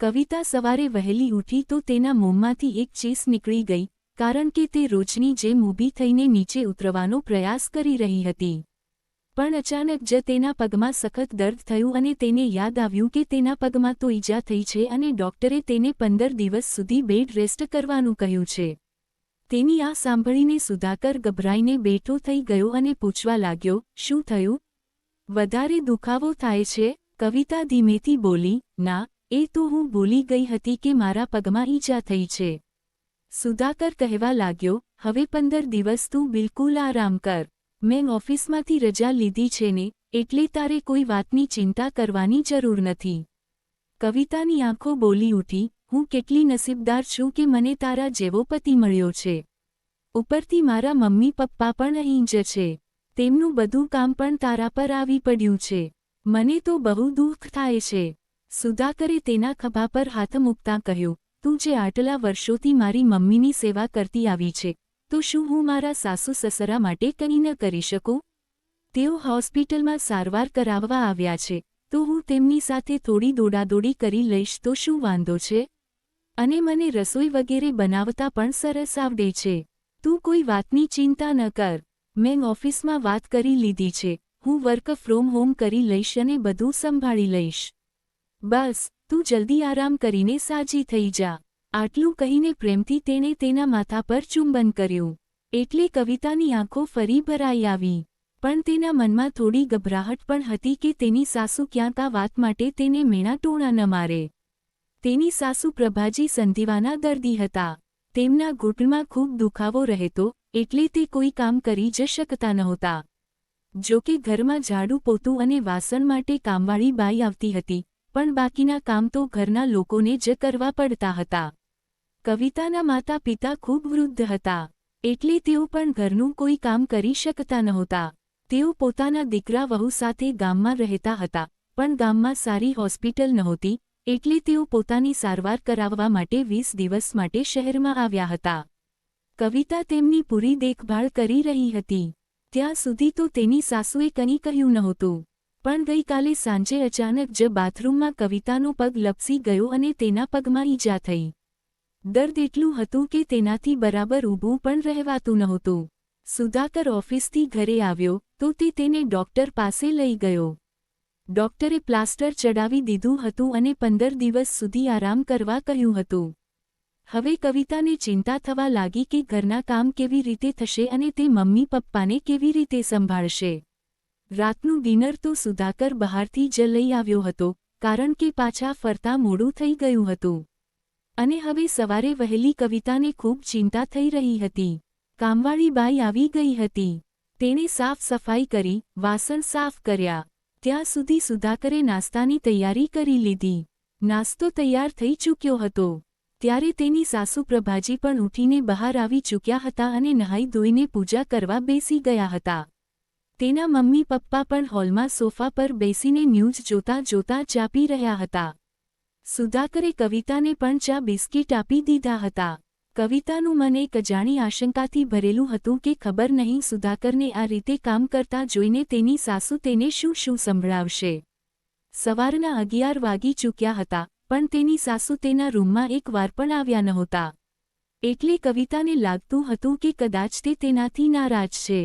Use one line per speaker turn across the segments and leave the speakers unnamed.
કવિતા સવારે વહેલી ઉઠી તો તેના મોંમાંથી એક ચીસ નીકળી ગઈ, કારણ કે તે રોજની જેમ ઊભી થઈને નીચે ઉતરવાનો પ્રયાસ કરી રહી હતી. પણ અચાનક જ તેના પગમાં સખત દર્દ થયું અને તેને યાદ આવ્યું કે તેના પગમાં તો ઈજા થઈ છે અને ડોક્ટરે તેને પંદર દિવસ સુધી બેડ રેસ્ટ કરવાનું કહ્યું છે. તેની આ સાંભળીને સુધાકર ગભરાઈને બેઠો થઈ ગયો અને પૂછવા લાગ્યો, શું થયું? વધારે દુખાવો થાય છે? કવિતા ધીમેથી બોલી, ના એ તો હું ભૂલી ગઈ હતી કે મારા પગમાં ઈજા થઈ છે. સુધાકર કહેવા લાગ્યો, હવે પંદર દિવસ તું બિલકુલ આરામ કર. મેં ઓફિસમાંથી રજા લીધી છે ને, એટલે તારે કોઈ વાતની ચિંતા કરવાની જરૂર નથી. કવિતાની આંખો બોલી ઉઠી, હું કેટલી નસીબદાર છું કે મને તારા જેવો પતિ મળ્યો છે. ઉપરથી મારા મમ્મી પપ્પા પણ અહીં જ છે. તેમનું બધું કામ પણ તારા પર આવી પડ્યું છે. મને તો બહુ દુઃખ થાય છે. સુધાકરે તેના ખભા પર હાથ મૂકતા કહ્યું, તું જે આટલા વર્ષોથી મારી મમ્મીની સેવા કરતી આવી છે, તો શું હું મારા સાસુ સસરા માટે કંઈ ન કરી શકું? તેઓ હોસ્પિટલમાં સારવાર કરાવવા આવ્યા છે, તો હું તેમની સાથે થોડી દોડાદોડી કરી લઈશ, તો શું વાંધો છે? અને મને રસોઈ વગેરે બનાવતા પણ સરસ આવડે છે. તું કોઈ વાતની ચિંતા ન કર. મેં ઓફિસમાં વાત કરી લીધી છે. હું વર્ક ફ્રોમ હોમ કરી લઈશ અને બધું સંભાળી લઈશ. બસ, તું જલ્દી આરામ કરીને સાજી થઈ જા. આટલું કહીને પ્રેમથી તેણે તેના માથા પર ચુંબન કર્યું. એટલે કવિતાની આંખો ફરી ભરાઈ આવી. પણ તેના મનમાં થોડી ગભરાહટ પણ હતી કે તેની સાસુ ક્યાંક આ વાત માટે તેને મેણા ટોણા ન મારે. તેની સાસુ પ્રભાજી સંધિવાના દર્દી હતા. તેમના ઘૂંટણમાં ખૂબ દુખાવો રહેતો, એટલે તે કોઈ કામ કરી જ શકતા નહોતા. જોકે ઘરમાં ઝાડુ પોતું અને વાસણ માટે કામવાળી બાઈ આવતી હતી પણ બાકીના કામ તો ઘરના લોકોને જ કરવા પડતા હતા. કવિતાના માતા પિતા ખૂબ વૃદ્ધ હતા, એટલે તેઓ પણ ઘરનું કોઈ કામ કરી શકતા નહોતા. તેઓ પોતાના દીકરા વહુ સાથે ગામમાં રહેતા હતા, પણ ગામમાં સારી હોસ્પિટલ નહોતી, એટલે તેઓ પોતાની સારવાર કરાવવા માટે વીસ દિવસ માટે શહેરમાં આવ્યા હતા. કવિતા તેમની પૂરી દેખભાળ કરી રહી હતી. ત્યાં સુધી તો તેની સાસુએ કંઈ કહ્યું નહોતું. પણ ગઈકાલે સાંજે અચાનક જ બાથરૂમમાં કવિતાનો પગ લપસી ગયો અને તેના પગમાં ઈજા થઈ. દર્દ એટલું હતું કે તેનાથી બરાબર ઊભું પણ રહેવાતું નહોતું. સુધાકર ઓફિસથી ઘરે આવ્યો તો તે તેને ડોક્ટર પાસે લઈ ગયો. ડોક્ટરે પ્લાસ્ટર ચડાવી દીધું હતું અને પંદર દિવસ સુધી આરામ કરવા કહ્યું હતું. હવે કવિતાને ચિંતા થવા લાગી કે ઘરના કામ કેવી રીતે થશે અને તે મમ્મી પપ્પાને કેવી રીતે સંભાળશે? રાતનું ડિનર તો સુધાકર બહારથી જ લઈ આવ્યો હતો, કારણ કે પાછા ફરતા મોડું થઈ ગયું હતું. અને હવે સવારે વહેલી કવિતાને ખૂબ ચિંતા થઈ રહી હતી. કામવાળી બાઈ આવી ગઈ હતી. તેણે સાફ સફાઈ કરી, વાસણ સાફ કર્યા. ત્યાં સુધી સુધાકરે નાસ્તાની તૈયારી કરી લીધી. નાસ્તો તૈયાર થઈ ચૂક્યો હતો. ત્યારે તેની સાસુ પ્રભાજી પણ ઉઠીને બહાર આવી ચૂક્યા હતા અને નહાઈ ધોઈને પૂજા કરવા બેસી ગયા હતા. તેના મમ્મી પપ્પા પણ હોલમાં સોફા પર બેસીને ન્યૂઝ જોતા જોતા ચાપી રહ્યા હતા. સુધાકરે કવિતાને પણ ચા બિસ્કીટ આપી દીધા હતા. કવિતાનું મન એક અજાણી આશંકાથી ભરેલું હતું કે ખબર નહીં સુધાકરને આ રીતે કામ કરતા જોઈને તેની સાસુ તેને શું શું સંભળાવશે. સવારના અગિયાર વાગી ચૂક્યા હતા, પણ તેની સાસુ તેના રૂમમાં એક વાર પણ આવ્યા નહોતા. એટલે કવિતાને લાગતું હતું કે કદાચ તે તેનાથી નારાજ છે.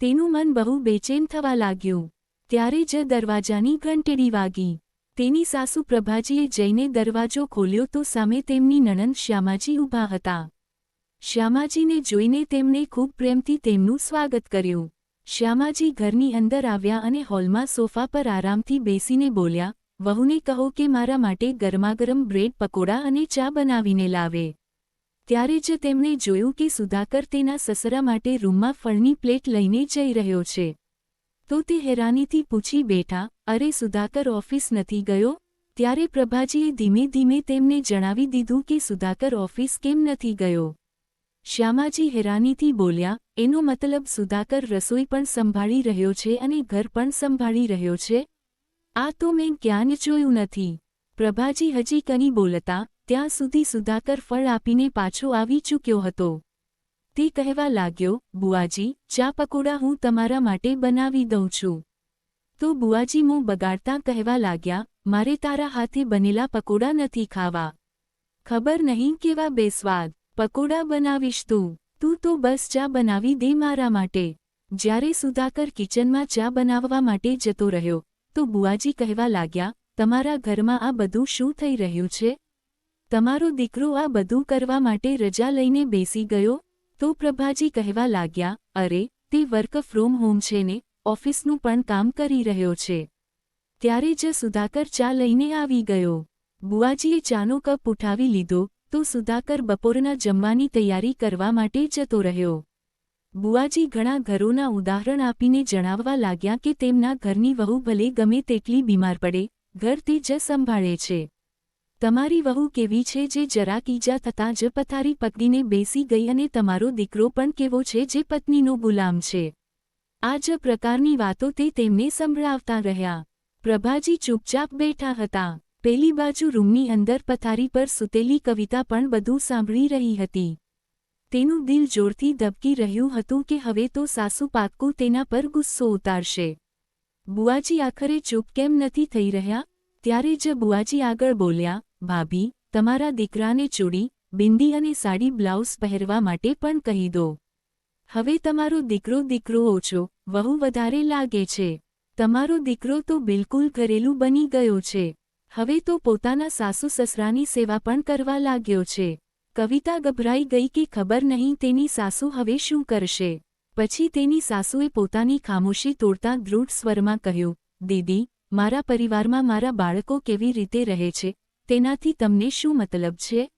તેનું મન બહુ બેચેન થવા લાગ્યું. ત્યારે જ દરવાજાની ઘંટેડી વાગી. તેની સાસુ પ્રભાજીએ જઈને દરવાજો ખોલ્યો તો સામે તેમની નણંદ શ્યામાજી ઊભા હતા. શ્યામાજીને જોઈને તેમણે ખૂબ પ્રેમથી તેમનું સ્વાગત કર્યું. શ્યામાજી ઘરની અંદર આવ્યા અને હોલમાં સોફા પર આરામથી બેસીને બોલ્યા, વહુને કહો કે મારા માટે ગરમાગરમ બ્રેડ પકોડા અને ચા બનાવીને લાવે. ત્યારે જ તેમણે જોયું કે સુધાકર તેના સસરા માટે રૂમમાં ફળની પ્લેટ લઈને જઈ રહ્યો છે. તો તે હેરાનીથી પૂછી બેઠા, અરે સુધાકર ઓફિસ નથી ગયો? ત્યારે પ્રભાજીએ ધીમે ધીમે તેમને જણાવી દીધું કે સુધાકર ઓફિસ કેમ નથી ગયો. શ્યામાજી હેરાનીથી બોલ્યા, એનો મતલબ સુધાકર રસોઈ પણ સંભાળી રહ્યો છે અને ઘર પણ સંભાળી રહ્યો છે? આ તો મેં ક્યાં જોયું નથી. પ્રભાજી હજી કની બોલતા ત્યાં સુધી સુધાકર ફળ આપીને પાછો આવી ચૂક્યો હતો. તે કહેવા લાગ્યો, બુઆજી, ચા પકોડા હું તમારા માટે બનાવી દઉં છું. તો બુઆજી મોં બગાડતા કહેવા લાગ્યા, મારે તારા હાથે બનેલા પકોડા નથી ખાવા. ખબર નહીં કેવા બેસ્વાદ, પકોડા બનાવીશ તું તું તો બસ ચા બનાવી દે મારા માટે. જ્યારે સુધાકર કિચનમાં ચા બનાવવા માટે જતો રહ્યો, તો બુઆજી કહેવા લાગ્યા, તમારા ઘરમાં આ બધું શું થઈ રહ્યું છે? તમારો દીકરો આ બધું કરવા માટે રજા લઈને બેસી ગયો? તો પ્રભાજી કહેવા લાગ્યા, અરે, તે વર્ક ફ્રોમ હોમ છે ને, ઓફિસનું પણ કામ કરી રહ્યો છે. ત્યારે જ સુધાકર ચા લઈને આવી ગયો. બુઆજીએ ચાનો કપ ઉઠાવી લીધો, તો સુધાકર બપોરના જમવાની તૈયારી કરવા માટે જતો રહ્યો. બુઆજી ઘણા ઘરોના ઉદાહરણ આપીને જણાવવા લાગ્યા કે તેમના ઘરની વહુ ભલે ગમે તેટલી બીમાર પડે, ઘર તે જ સંભાળે છે. તમારી વહુ કેવી છે જે જરાક ઈજા થતાં જ પથારી પત્નીને બેસી ગઈ અને તમારો દીકરો પણ કેવો છે જે પત્નીનો ગુલામ છે? આ જ પ્રકારની વાતો તે તેમને સંભળાવતા રહ્યા. પ્રભાજી ચૂપચાપ બેઠા હતા. પેલી બાજુ રૂમની અંદર પથારી પર સૂતેલી કવિતા પણ બધું સાંભળી રહી હતી. તેનું દિલ જોરથી ધબકી રહ્યું હતું કે હવે તો સાસુ પાક્કું તેના પર ગુસ્સો ઉતારશે. બુઆજી આખરે ચૂપ કેમ નથી થઈ રહ્યા? ત્યારે જ બુઆજી આગળ બોલ્યા ભાભી, તમારા દીકરાને ચૂડી, બિંદી અને સાડી બ્લાઉઝ પહેરવા માટે પણ કહી દો. હવે તમારો દીકરો દીકરો ઓછો, વહુ વધારે લાગે છે. તમારો દીકરો તો બિલકુલ ઘરેલું બની ગયો છે. હવે તો પોતાના સાસુ સસરાની સેવા પણ કરવા લાગ્યો છે. કવિતા ગભરાઈ ગઈ કે ખબર નહીં તેની સાસુ હવે શું કરશે. પછી તેની સાસુએ પોતાની ખામોશી તોડતા દૃઢ સ્વરમાં કહ્યું, દીદી, મારા પરિવારમાં મારા બાળકો કેવી રીતે રહે છે? તેનાથી તમને શું મતલબ છે?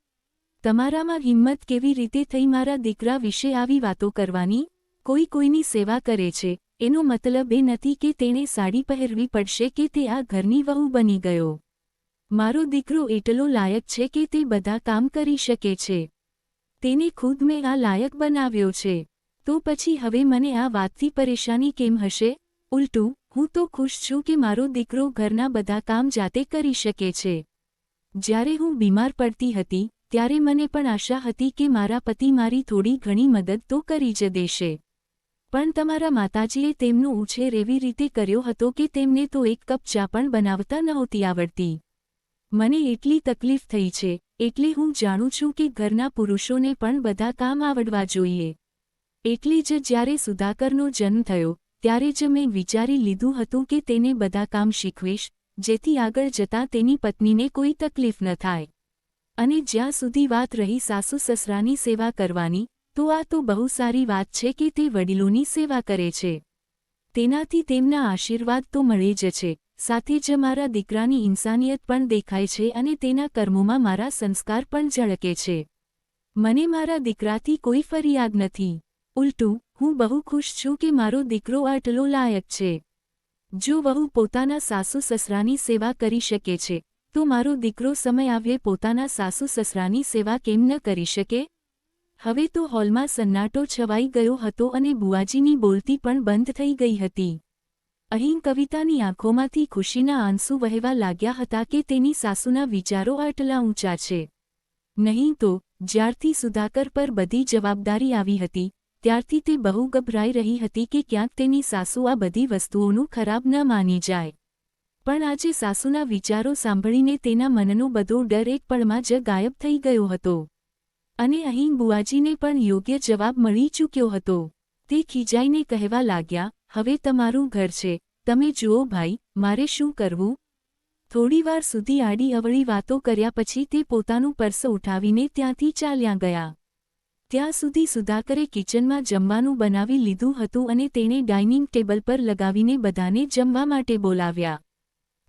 તમારામાં હિંમત કેવી રીતે થઈ મારા દીકરા વિશે આવી વાતો કરવાની? કોઈ કોઈની સેવા કરે છે. એનો મતલબ એ નથી કે તેણે સાડી પહેરવી પડશે કે તે આ ઘરની વહુ બની ગયો. મારો દીકરો એટલો લાયક છે કે તે બધા કામ કરી શકે છે. તેને ખુદ મેં આ લાયક બનાવ્યો છે. તો પછી હવે મને આ વાતથી પરેશાની કેમ હશે? ઉલટું, હું તો ખુશ છું કે મારો દીકરો ઘરના બધા કામ જાતે કરી શકે છે. જ્યારે હું બીમાર પડતી હતી, ત્યારે મને પણ આશા હતી કે મારા પતિ મારી થોડી ઘણી મદદ તો કરી જ દેશે. પણ તમારા માતાજીએ તેમનો ઉછેર એવી રીતે કર્યો હતો કે તેમને તો એક કપ ચા પણ બનાવતા નહોતી આવડતી. મને એટલી તકલીફ થઈ છે, એટલે હું જાણું છું કે ઘરના પુરુષોને પણ બધા કામ આવડવા જોઈએ. એટલે જ જ્યારે સુધાકરનો જન્મ થયો, ત્યારે જ મેં વિચારી લીધું હતું કે તેને બધા કામ શીખવીશ જેથી આગળ જતાં તેની પત્નીને કોઈ તકલીફ ન થાય. અને જ્યાં સુધી વાત રહી સાસુ સસરાની સેવા કરવાની, તો આ તો બહુ સારી વાત છે કે તે વડીલોની સેવા કરે છે. તેનાથી તેમના આશીર્વાદ તો મળે જ છે, સાથે જ મારા દીકરાની ઇન્સાનિયત પણ દેખાય છે અને તેના કર્મોમાં મારા સંસ્કાર પણ ઝળકે છે. મને મારા દીકરાથી કોઈ ફરિયાદ નથી. ઉલટું, હું બહુ ખુશ છું કે મારો દીકરો આટલો લાયક છે. જો વહુ પોતાના સાસુ સસરાની સેવા કરી શકે છે, તો મારો દીકરો સમય આવ્યે પોતાના સાસુ સસરાની સેવા કેમ ન કરી શકે? હવે તો હોલમાં સન્નાટો છવાઈ ગયો હતો અને બુઆજીની બોલતી પણ બંધ થઈ ગઈ હતી. અહીં કવિતાની આંખોમાંથી ખુશીના આંસુ વહેવા લાગ્યા હતા કે તેની સાસુના વિચારો આટલા ઊંચા છે. નહીં તો, જ્યારથી સુધાકર પર બધી જવાબદારી આવી હતી ત્યારથી તે બહુ ગભરાઈ રહી હતી કે ક્યાંક તેની સાસુ આ બધી વસ્તુઓનું ખરાબ ન માની જાય. પણ આજે સાસુના વિચારો સાંભળીને તેના મનનો બધો ડર એક પળમાં જ ગાયબ થઈ ગયો હતો. અને અહીં બુઆજીને પણ યોગ્ય જવાબ મળી ચૂક્યો હતો. તે ખીજાઈને કહેવા લાગ્યા, હવે તમારું ઘર છે. તમે જુઓ ભાઈ, મારે શું કરવું? થોડીવાર સુધી આડી અવળી વાતો કર્યા પછી તે પોતાનું પર્સ ઉઠાવીને ત્યાંથી ચાલ્યા ગયા. ત્યાં સુધી સુધાકરે કિચનમાં જમવાનું બનાવી લીધું હતું અને તેણે ડાઇનિંગ ટેબલ પર લગાવીને બધાને જમવા માટે બોલાવ્યા.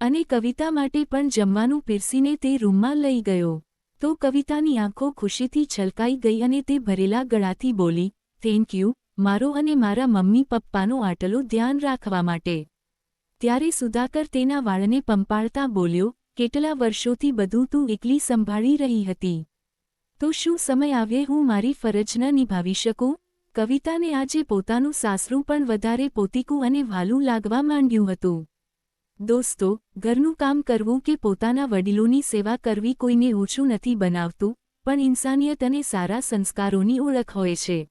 અને કવિતા માટે પણ જમવાનું પીરસીને તે રૂમમાં લઈ ગયો. તો કવિતાની આંખો ખુશીથી છલકાઈ ગઈ અને તે ભરેલા ગળાથી બોલી થેન્ક યુ મારો અને મારા મમ્મી પપ્પાનો આટલો ધ્યાન રાખવા માટે. ત્યારે સુધાકર તેના વાળને પંપાળતા બોલ્યો, કેટલા વર્ષોથી બધું તું એકલી સંભાળી રહી હતી. તો શું સમય આવે હું મારી ફરજ ન નિભાવી શકું? કવિતાને આજે પોતાનું સાસરું પણ વધારે પોતીકું અને વાલું લાગવા માંડ્યું હતું. દોસ્તો, ઘરનું કામ કરવું કે પોતાના વડીલોની સેવા કરવી કોઈને ઓછું નથી બનાવતું, પણ ઇન્સાનિયત અને સારા સંસ્કારોની ઓળખ હોય છે.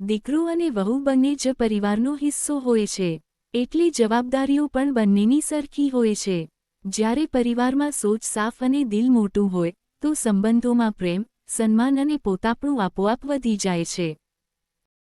દીકરો અને વહુ બંને જ પરિવારનો હિસ્સો હોય છે. એટલી જવાબદારીઓ પણ બંનેની સરખી હોય છે. જ્યારે પરિવારમાં સોચ સાફ અને દિલ મોટું હોય, તો સંબંધોમાં પ્રેમ સન્માન અને પોતાપણું આપોઆપ વધી જાય છે.